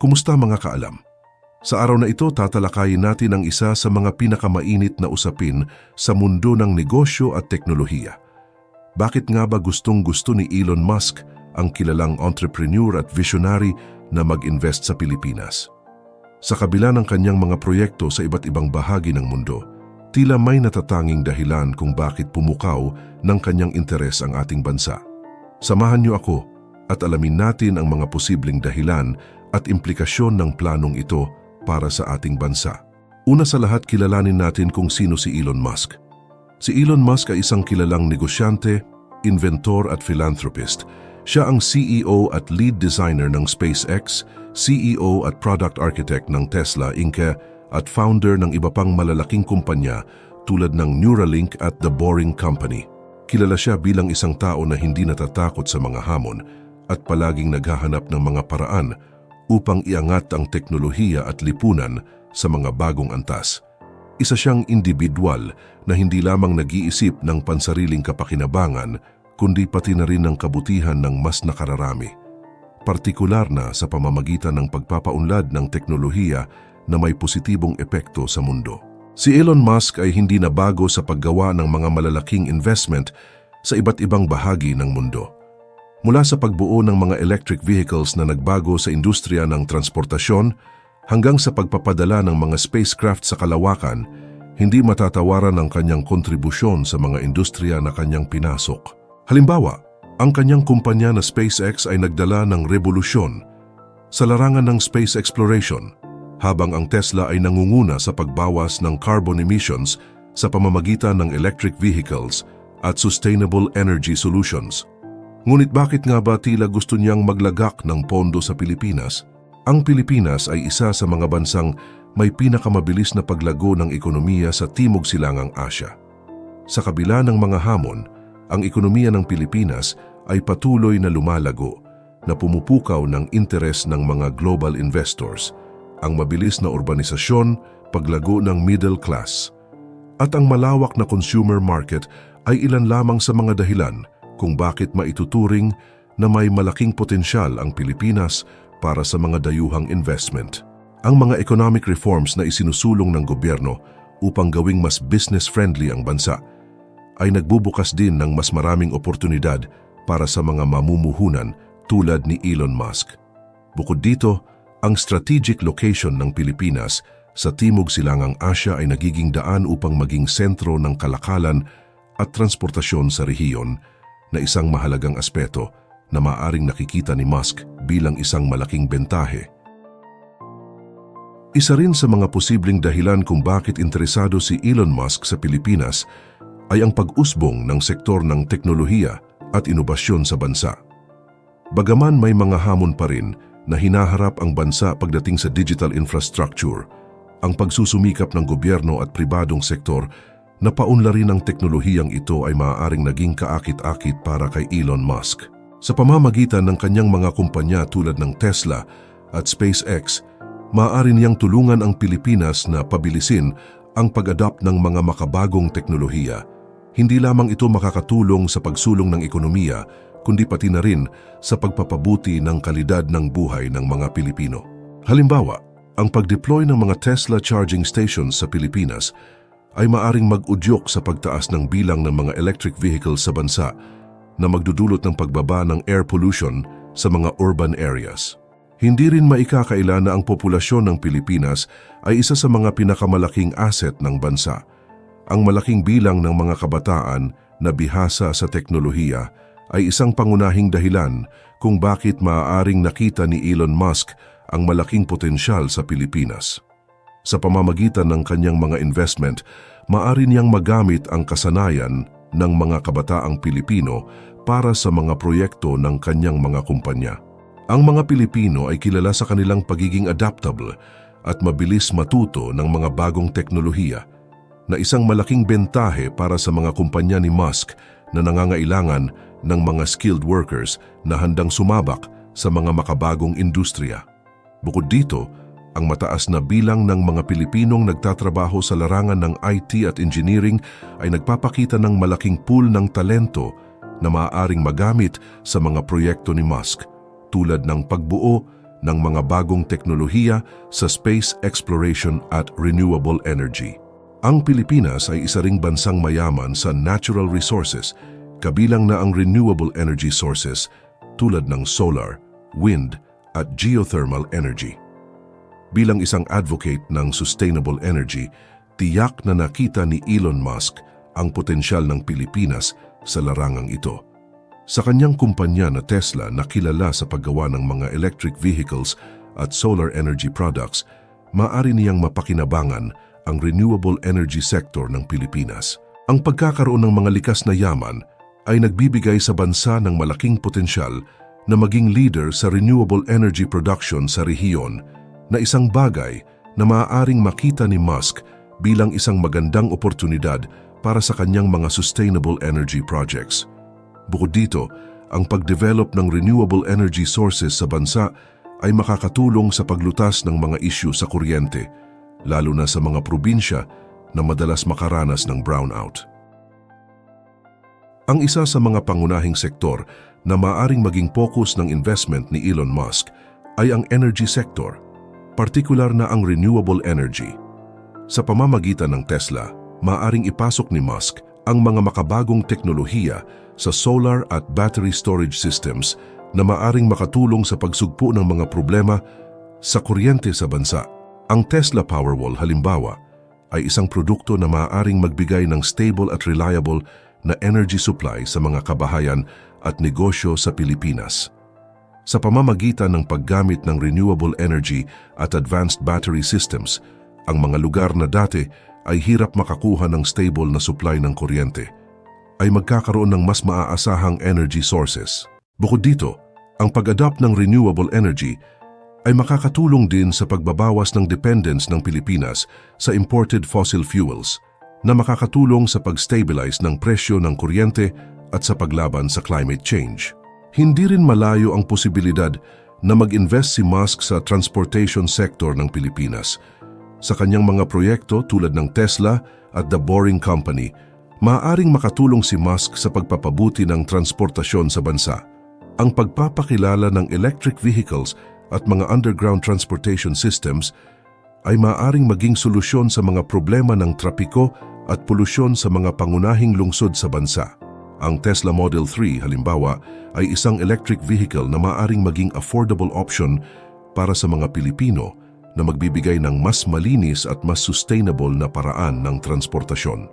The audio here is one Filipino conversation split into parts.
Kumusta mga kaalam? Sa araw na ito tatalakayin natin ang isa sa mga pinakamainit na usapin sa mundo ng negosyo at teknolohiya. Bakit nga ba gustong gusto ni Elon Musk, ang kilalang entrepreneur at visionary na mag-invest sa Pilipinas? Sa kabila ng kanyang mga proyekto sa iba't ibang bahagi ng mundo, tila may natatanging dahilan kung bakit pumukaw ng kanyang interes ang ating bansa. Samahan niyo ako at alamin natin ang mga posibleng dahilan at implikasyon ng planong ito para sa ating bansa. Una sa lahat kilalanin natin kung sino si Elon Musk. Si Elon Musk ay isang kilalang negosyante, inventor at philanthropist. Siya ang CEO at lead designer ng SpaceX, CEO at product architect ng Tesla Inc. at founder ng iba pang malalaking kumpanya tulad ng Neuralink at The Boring Company. Kilala siya bilang isang tao na hindi natatakot sa mga hamon at palaging naghahanap ng mga paraan upang iangat ang teknolohiya at lipunan sa mga bagong antas. Isa siyang individual na hindi lamang nag-iisip ng pansariling kapakinabangan kundi pati na rin ng kabutihan ng mas nakararami. Partikular na sa pamamagitan ng pagpapaunlad ng teknolohiya na may positibong epekto sa mundo. Si Elon Musk ay hindi na bago sa paggawa ng mga malalaking investment sa iba't ibang bahagi ng mundo. Mula sa pagbuo ng mga electric vehicles na nagbago sa industriya ng transportasyon hanggang sa pagpapadala ng mga spacecraft sa kalawakan, hindi matatawaran ang kanyang kontribusyon sa mga industriya na kanyang pinasok. Halimbawa, ang kanyang kumpanya na SpaceX ay nagdala ng revolusyon sa larangan ng space exploration, habang ang Tesla ay nangunguna sa pagbawas ng carbon emissions sa pamamagitan ng electric vehicles at sustainable energy solutions. Ngunit bakit nga ba tila gusto niyang maglagak ng pondo sa Pilipinas? Ang Pilipinas ay isa sa mga bansang may pinakamabilis na paglago ng ekonomiya sa Timog Silangang Asya. Sa kabila ng mga hamon, ang ekonomiya ng Pilipinas ay patuloy na lumalago na pumupukaw ng interes ng mga global investors, ang mabilis na urbanisasyon, paglago ng middle class, at ang malawak na consumer market ay ilan lamang sa mga dahilan kung bakit maituturing na may malaking potensyal ang Pilipinas para sa mga dayuhang investment. Ang mga economic reforms na isinusulong ng gobyerno upang gawing mas business-friendly ang bansa ay nagbubukas din ng mas maraming oportunidad para sa mga mamumuhunan tulad ni Elon Musk. Bukod dito, ang strategic location ng Pilipinas sa Timog Silangang Asya ay nagiging daan upang maging sentro ng kalakalan at transportasyon sa rehiyon na isang mahalagang aspeto na maaring nakikita ni Musk bilang isang malaking bentahe. Isa rin sa mga posibleng dahilan kung bakit interesado si Elon Musk sa Pilipinas ay ang pag-usbong ng sektor ng teknolohiya at inobasyon sa bansa. Bagaman may mga hamon pa rin na hinaharap ang bansa pagdating sa digital infrastructure, ang pagsusumikap ng gobyerno at pribadong sektor na paunlarin ang teknolohiyang ito ay maaaring naging kaakit-akit para kay Elon Musk. Sa pamamagitan ng kanyang mga kumpanya tulad ng Tesla at SpaceX, maaari niyang tulungan ang Pilipinas na pabilisin ang pag-adapt ng mga makabagong teknolohiya. Hindi lamang ito makakatulong sa pagsulong ng ekonomiya, kundi pati na rin sa pagpapabuti ng kalidad ng buhay ng mga Pilipino. Halimbawa, ang pag-deploy ng mga Tesla charging stations sa Pilipinas ay maaring mag-udyok sa pagtaas ng bilang ng mga electric vehicles sa bansa na magdudulot ng pagbaba ng air pollution sa mga urban areas. Hindi rin maikakaila na ang populasyon ng Pilipinas ay isa sa mga pinakamalaking asset ng bansa. Ang malaking bilang ng mga kabataan na bihasa sa teknolohiya ay isang pangunahing dahilan kung bakit maaaring nakita ni Elon Musk ang malaking potensyal sa Pilipinas. Sa pamamagitan ng kanyang mga investment, maari niyang magamit ang kasanayan ng mga kabataang Pilipino para sa mga proyekto ng kanyang mga kumpanya. Ang mga Pilipino ay kilala sa kanilang pagiging adaptable at mabilis matuto ng mga bagong teknolohiya na isang malaking bentahe para sa mga kumpanya ni Musk na nangangailangan ng mga skilled workers na handang sumabak sa mga makabagong industriya. Bukod dito, ang mataas na bilang ng mga Pilipinong nagtatrabaho sa larangan ng IT at engineering ay nagpapakita ng malaking pool ng talento na maaaring magamit sa mga proyekto ni Musk tulad ng pagbuo ng mga bagong teknolohiya sa space exploration at renewable energy. Ang Pilipinas ay isa ring bansang mayaman sa natural resources, kabilang na ang renewable energy sources tulad ng solar, wind at geothermal energy. Bilang isang advocate ng sustainable energy, tiyak na nakita ni Elon Musk ang potensyal ng Pilipinas sa larangang ito. Sa kanyang kumpanya na Tesla na kilala sa paggawa ng mga electric vehicles at solar energy products, maaari niyang mapakinabangan ang renewable energy sector ng Pilipinas. Ang pagkakaroon ng mga likas na yaman ay nagbibigay sa bansa ng malaking potensyal na maging leader sa renewable energy production sa rehiyon na isang bagay na maaaring makita ni Musk bilang isang magandang oportunidad para sa kanyang mga sustainable energy projects. Bukod dito, ang pag-develop ng renewable energy sources sa bansa ay makakatulong sa paglutas ng mga isyu sa kuryente, lalo na sa mga probinsya na madalas makaranas ng brownout. Ang isa sa mga pangunahing sektor na maaring maging focus ng investment ni Elon Musk ay ang energy sector, partikular na ang renewable energy. Sa pamamagitan ng Tesla, maaring ipasok ni Musk ang mga makabagong teknolohiya sa solar at battery storage systems na maaring makatulong sa pagsugpo ng mga problema sa kuryente sa bansa. Ang Tesla Powerwall halimbawa ay isang produkto na maaaring magbigay ng stable at reliable na energy supply sa mga kabahayan at negosyo sa Pilipinas. Sa pamamagitan ng paggamit ng renewable energy at advanced battery systems, ang mga lugar na dati ay hirap makakuha ng stable na supply ng kuryente ay magkakaroon ng mas maaasahang energy sources. Bukod dito, ang pag-adapt ng renewable energy ay makakatulong din sa pagbabawas ng dependence ng Pilipinas sa imported fossil fuels na makakatulong sa pag-stabilize ng presyo ng kuryente at sa paglaban sa climate change. Hindi rin malayo ang posibilidad na mag-invest si Musk sa transportation sector ng Pilipinas. Sa kanyang mga proyekto tulad ng Tesla at The Boring Company, maaaring makatulong si Musk sa pagpapabuti ng transportasyon sa bansa. Ang pagpapakilala ng electric vehicles at mga underground transportation systems ay maaaring maging solusyon sa mga problema ng trapiko at polusyon sa mga pangunahing lungsod sa bansa. Ang Tesla Model 3 halimbawa ay isang electric vehicle na maaaring maging affordable option para sa mga Pilipino na magbibigay ng mas malinis at mas sustainable na paraan ng transportasyon.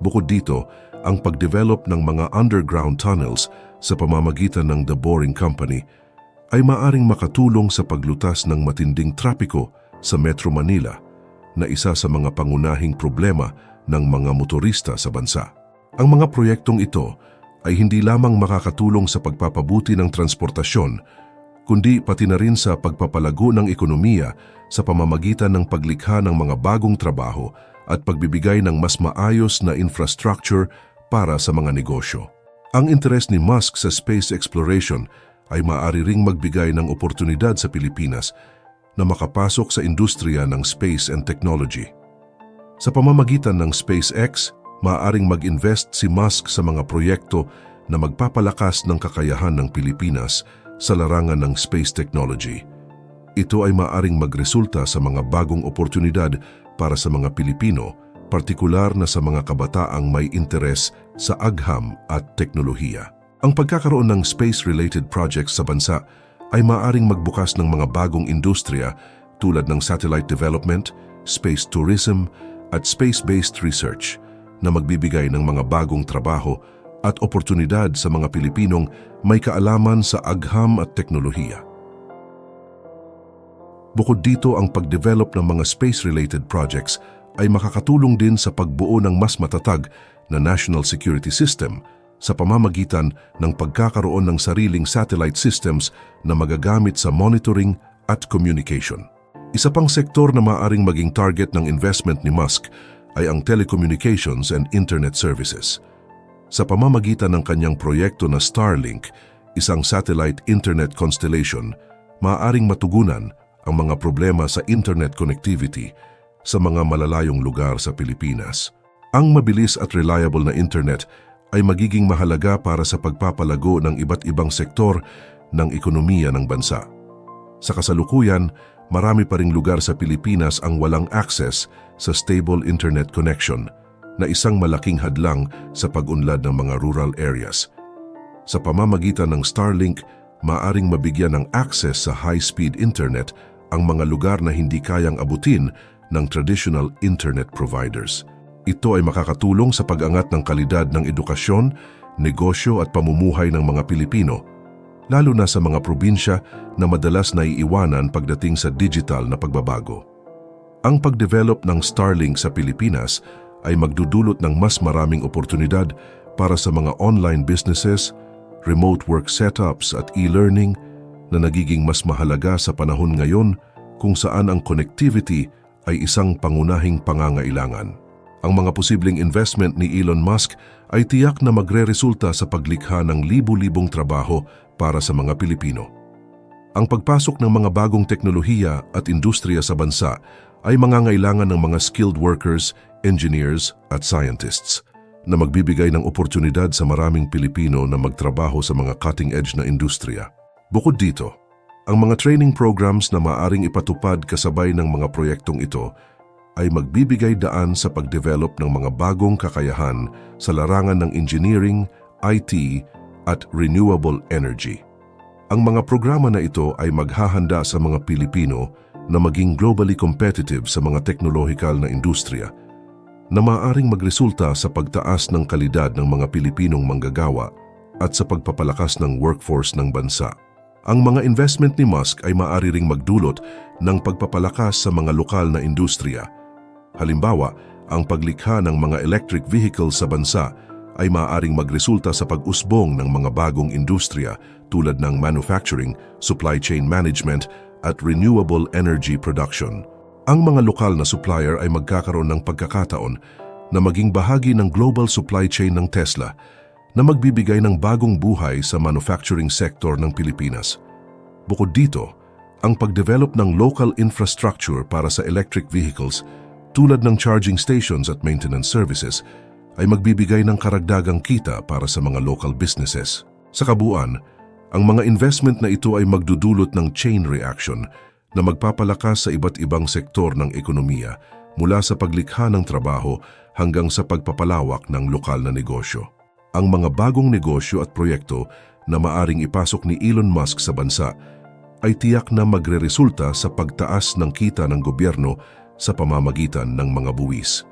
Bukod dito, ang pagdevelop ng mga underground tunnels sa pamamagitan ng The Boring Company ay maaring makatulong sa paglutas ng matinding trapiko sa Metro Manila na isa sa mga pangunahing problema ng mga motorista sa bansa. Ang mga proyektong ito ay hindi lamang makakatulong sa pagpapabuti ng transportasyon, kundi pati na rin sa pagpapalago ng ekonomiya sa pamamagitan ng paglikha ng mga bagong trabaho at pagbibigay ng mas maayos na infrastructure para sa mga negosyo. Ang interes ni Musk sa space exploration ay maaari ring magbigay ng oportunidad sa Pilipinas na makapasok sa industriya ng space and technology. Sa pamamagitan ng SpaceX, maaaring mag-invest si Musk sa mga proyekto na magpapalakas ng kakayahan ng Pilipinas sa larangan ng space technology. Ito ay maaaring magresulta sa mga bagong oportunidad para sa mga Pilipino, partikular na sa mga kabataang may interes sa agham at teknolohiya. Ang pagkakaroon ng space-related projects sa bansa ay maaaring magbukas ng mga bagong industriya tulad ng satellite development, space tourism, at space-based research – na magbibigay ng mga bagong trabaho at oportunidad sa mga Pilipinong may kaalaman sa agham at teknolohiya. Bukod dito ang pagdevelop ng mga space-related projects ay makakatulong din sa pagbuo ng mas matatag na national security system sa pamamagitan ng pagkakaroon ng sariling satellite systems na magagamit sa monitoring at communication. Isa pang sektor na maaring maging target ng investment ni Musk ay ang telecommunications and internet services. Sa pamamagitan ng kanyang proyekto na Starlink, isang satellite internet constellation, maaaring matugunan ang mga problema sa internet connectivity sa mga malalayong lugar sa Pilipinas. Ang mabilis at reliable na internet ay magiging mahalaga para sa pagpapalago ng iba't ibang sektor ng ekonomiya ng bansa. Sa kasalukuyan, marami pa ring lugar sa Pilipinas ang walang access sa stable internet connection na isang malaking hadlang sa pag-unlad ng mga rural areas. Sa pamamagitan ng Starlink, maaring mabigyan ng access sa high-speed internet ang mga lugar na hindi kayang abutin ng traditional internet providers. Ito ay makakatulong sa pag-angat ng kalidad ng edukasyon, negosyo at pamumuhay ng mga Pilipino, lalo na sa mga probinsya na madalas naiiwanan pagdating sa digital na pagbabago. Ang pagdevelop ng Starlink sa Pilipinas ay magdudulot ng mas maraming oportunidad para sa mga online businesses, remote work setups at e-learning na nagiging mas mahalaga sa panahon ngayon kung saan ang connectivity ay isang pangunahing pangangailangan. Ang mga posibleng investment ni Elon Musk ay tiyak na magre-resulta sa paglikha ng libu-libong trabaho para sa mga Pilipino. Ang pagpasok ng mga bagong teknolohiya at industriya sa bansa ay mangangailangan ng mga skilled workers, engineers at scientists na magbibigay ng oportunidad sa maraming Pilipino na magtrabaho sa mga cutting-edge na industriya. Bukod dito, ang mga training programs na maaring ipatupad kasabay ng mga proyektong ito ay magbibigay daan sa pagdevelop ng mga bagong kakayahan sa larangan ng engineering, IT at renewable energy. Ang mga programa na ito ay maghahanda sa mga Pilipino na maging globally competitive sa mga teknolohikal na industriya na maaaring magresulta sa pagtaas ng kalidad ng mga Pilipinong manggagawa at sa pagpapalakas ng workforce ng bansa. Ang mga investment ni Musk ay maaari ring magdulot ng pagpapalakas sa mga lokal na industriya. Halimbawa, ang paglikha ng mga electric vehicles sa bansa ay maaaring magresulta sa pag-usbong ng mga bagong industriya tulad ng manufacturing, supply chain management at renewable energy production. Ang mga lokal na supplier ay magkakaroon ng pagkakataon na maging bahagi ng global supply chain ng Tesla na magbibigay ng bagong buhay sa manufacturing sector ng Pilipinas. Bukod dito, ang pagdevelop ng local infrastructure para sa electric vehicles tulad ng charging stations at maintenance services ay magbibigay ng karagdagang kita para sa mga local businesses. Sa kabuuan, ang mga investment na ito ay magdudulot ng chain reaction na magpapalakas sa iba't ibang sektor ng ekonomiya mula sa paglikha ng trabaho hanggang sa pagpapalawak ng lokal na negosyo. Ang mga bagong negosyo at proyekto na maaring ipasok ni Elon Musk sa bansa ay tiyak na magreresulta sa pagtaas ng kita ng gobyerno sa pamamagitan ng mga buwis.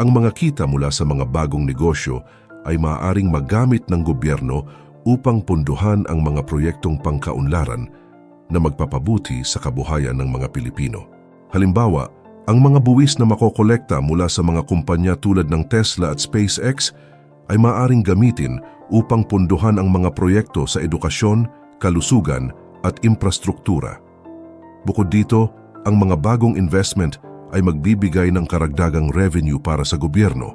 Ang mga kita mula sa mga bagong negosyo ay maaaring magamit ng gobyerno upang punduhan ang mga proyektong pangkaunlaran na magpapabuti sa kabuhayan ng mga Pilipino. Halimbawa, ang mga buwis na makokolekta mula sa mga kumpanya tulad ng Tesla at SpaceX ay maaring gamitin upang punduhan ang mga proyekto sa edukasyon, kalusugan at infrastruktura. Bukod dito, ang mga bagong investment ay magbibigay ng karagdagang revenue para sa gobyerno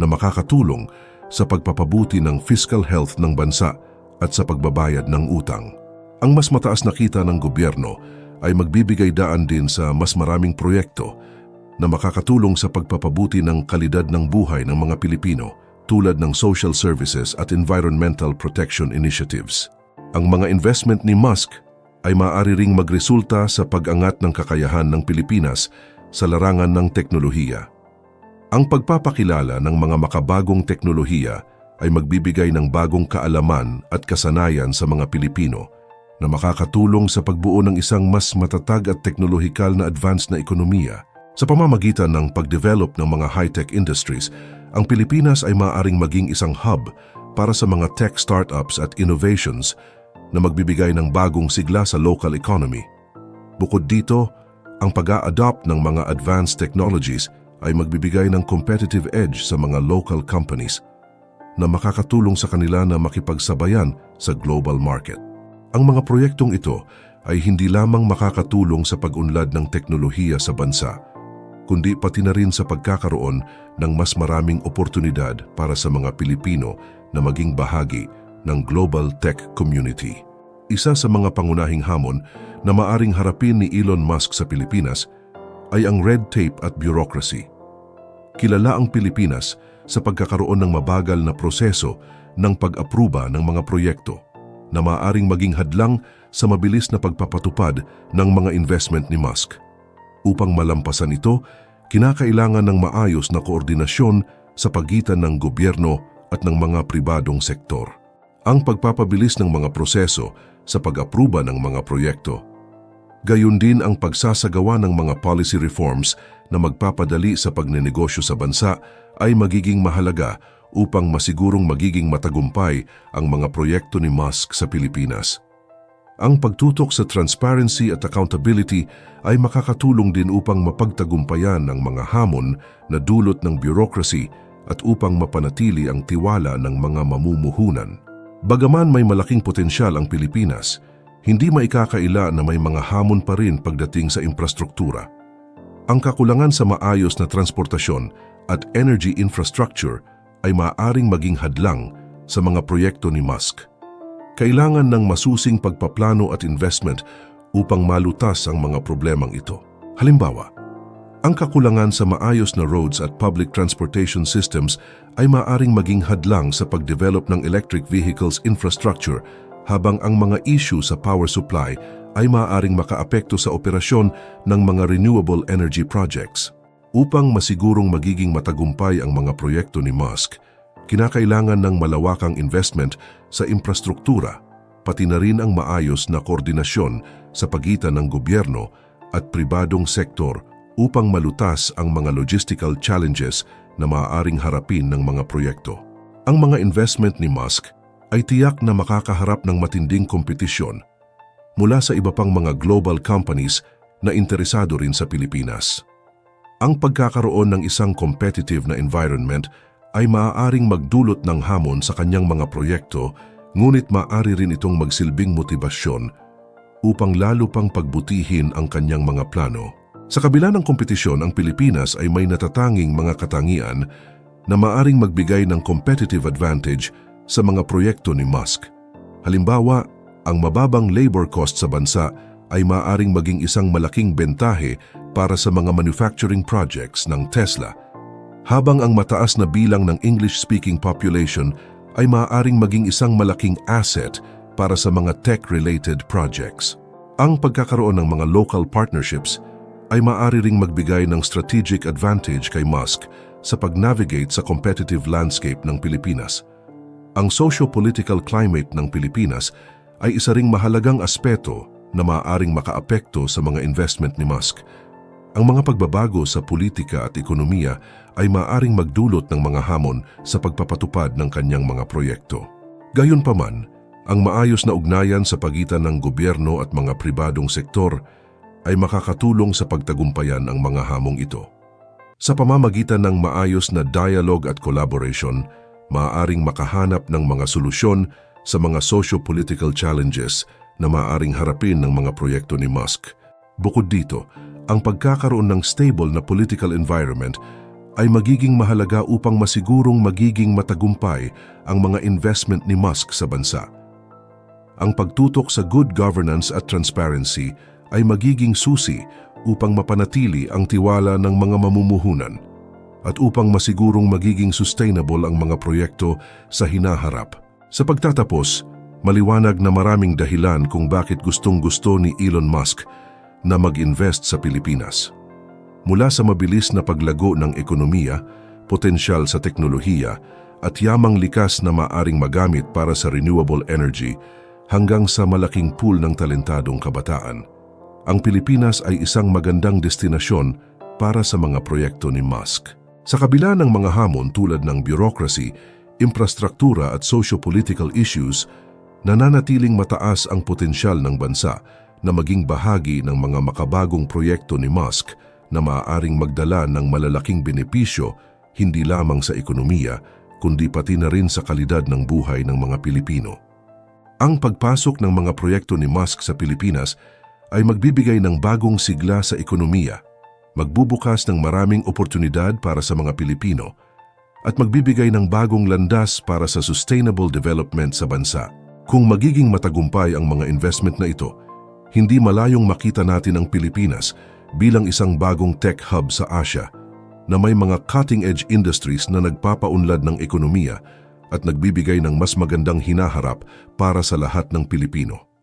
na makakatulong sa pagpapabuti ng fiscal health ng bansa at sa pagbabayad ng utang. Ang mas mataas na kita ng gobyerno ay magbibigay daan din sa mas maraming proyekto na makakatulong sa pagpapabuti ng kalidad ng buhay ng mga Pilipino tulad ng social services at environmental protection initiatives. Ang mga investment ni Musk ay maaari ring magresulta sa pag-angat ng kakayahan ng Pilipinas sa larangan ng teknolohiya. Ang pagpapakilala ng mga makabagong teknolohiya ay magbibigay ng bagong kaalaman at kasanayan sa mga Pilipino na makakatulong sa pagbuo ng isang mas matatag at teknolohikal na advanced na ekonomiya. Sa pamamagitan ng pagdevelop ng mga high-tech industries, ang Pilipinas ay maaaring maging isang hub para sa mga tech startups at innovations na magbibigay ng bagong sigla sa local economy. Bukod dito, ang pag-a-adopt ng mga advanced technologies ay magbibigay ng competitive edge sa mga local companies na makakatulong sa kanila na makipagsabayan sa global market. Ang mga proyektong ito ay hindi lamang makakatulong sa pag-unlad ng teknolohiya sa bansa, kundi pati na rin sa pagkakaroon ng mas maraming oportunidad para sa mga Pilipino na maging bahagi ng global tech community. Isa sa mga pangunahing hamon na maaring harapin ni Elon Musk sa Pilipinas ay ang red tape at bureaucracy. Kilala ang Pilipinas sa pagkakaroon ng mabagal na proseso ng pag-apruba ng mga proyekto na maaring maging hadlang sa mabilis na pagpapatupad ng mga investment ni Musk. Upang malampasan ito, kinakailangan ng maayos na koordinasyon sa pagitan ng gobyerno at ng mga pribadong sektor. Ang pagpapabilis ng mga proseso sa pag-apruba ng mga proyekto. Gayun din ang pagsasagawa ng mga policy reforms na magpapadali sa pagnenegosyo sa bansa ay magiging mahalaga upang masigurong magiging matagumpay ang mga proyekto ni Musk sa Pilipinas. Ang pagtutok sa transparency at accountability ay makakatulong din upang mapagtagumpayan ang mga hamon na dulot ng bureaucracy at upang mapanatili ang tiwala ng mga mamumuhunan. Bagaman may malaking potensyal ang Pilipinas, hindi maikakaila na may mga hamon pa rin pagdating sa infrastruktura. Ang kakulangan sa maayos na transportasyon at energy infrastructure ay maaaring maging hadlang sa mga proyekto ni Musk. Kailangan ng masusing pagpaplano at investment upang malutas ang mga problemang ito. Halimbawa, ang kakulangan sa maayos na roads at public transportation systems ay maaring maging hadlang sa pagdevelop ng electric vehicles infrastructure habang ang mga issue sa power supply ay maaaring makaapekto sa operasyon ng mga renewable energy projects. Upang masigurong magiging matagumpay ang mga proyekto ni Musk, kinakailangan ng malawakang investment sa infrastruktura, pati na rin ang maayos na koordinasyon sa pagitan ng gobyerno at pribadong sektor upang malutas ang mga logistical challenges na maaaring harapin ng mga proyekto. Ang mga investment ni Musk ay tiyak na makakaharap ng matinding kompetisyon mula sa iba pang mga global companies na interesado rin sa Pilipinas. Ang pagkakaroon ng isang competitive na environment ay maaaring magdulot ng hamon sa kanyang mga proyekto ngunit maaari rin itong magsilbing motibasyon upang lalo pang pagbutihin ang kanyang mga plano. Sa kabila ng kompetisyon, ang Pilipinas ay may natatanging mga katangian na maaring magbigay ng competitive advantage sa mga proyekto ni Musk. Halimbawa, ang mababang labor cost sa bansa ay maaring maging isang malaking bentahe para sa mga manufacturing projects ng Tesla, habang ang mataas na bilang ng English-speaking population ay maaaring maging isang malaking asset para sa mga tech-related projects. Ang pagkakaroon ng mga local partnerships ay maaari ring magbigay ng strategic advantage kay Musk sa pag-navigate sa competitive landscape ng Pilipinas. Ang socio-political climate ng Pilipinas ay isa ring mahalagang aspeto na maaaring makaapekto sa mga investment ni Musk. Ang mga pagbabago sa politika at ekonomiya ay maaaring magdulot ng mga hamon sa pagpapatupad ng kanyang mga proyekto. Gayunpaman, ang maayos na ugnayan sa pagitan ng gobyerno at mga pribadong sektor ay makakatulong sa pagtagumpayan ang mga hamong ito. Sa pamamagitan ng maayos na dialogue at collaboration, maaaring makahanap ng mga solusyon sa mga socio-political challenges na maaaring harapin ng mga proyekto ni Musk. Bukod dito, ang pagkakaroon ng stable na political environment ay magiging mahalaga upang masigurong magiging matagumpay ang mga investment ni Musk sa bansa. Ang pagtutok sa good governance at transparency ay magiging susi upang mapanatili ang tiwala ng mga mamumuhunan at upang masigurong magiging sustainable ang mga proyekto sa hinaharap. Sa pagtatapos, maliwanag na maraming dahilan kung bakit gustong-gusto ni Elon Musk na mag-invest sa Pilipinas. Mula sa mabilis na paglago ng ekonomiya, potensyal sa teknolohiya, at yamang likas na maaring magamit para sa renewable energy hanggang sa malaking pool ng talentadong kabataan ang Pilipinas ay isang magandang destinasyon para sa mga proyekto ni Musk. Sa kabila ng mga hamon tulad ng bureaucracy, infrastruktura at socio-political issues, nananatiling mataas ang potensyal ng bansa na maging bahagi ng mga makabagong proyekto ni Musk na maaaring magdala ng malalaking benepisyo hindi lamang sa ekonomiya, kundi pati na rin sa kalidad ng buhay ng mga Pilipino. Ang pagpasok ng mga proyekto ni Musk sa Pilipinas ay magbibigay ng bagong sigla sa ekonomiya, magbubukas ng maraming oportunidad para sa mga Pilipino, at magbibigay ng bagong landas para sa sustainable development sa bansa. Kung magiging matagumpay ang mga investment na ito, hindi malayong makita natin ang Pilipinas bilang isang bagong tech hub sa Asia na may mga cutting-edge industries na nagpapaunlad ng ekonomiya at nagbibigay ng mas magandang hinaharap para sa lahat ng Pilipino.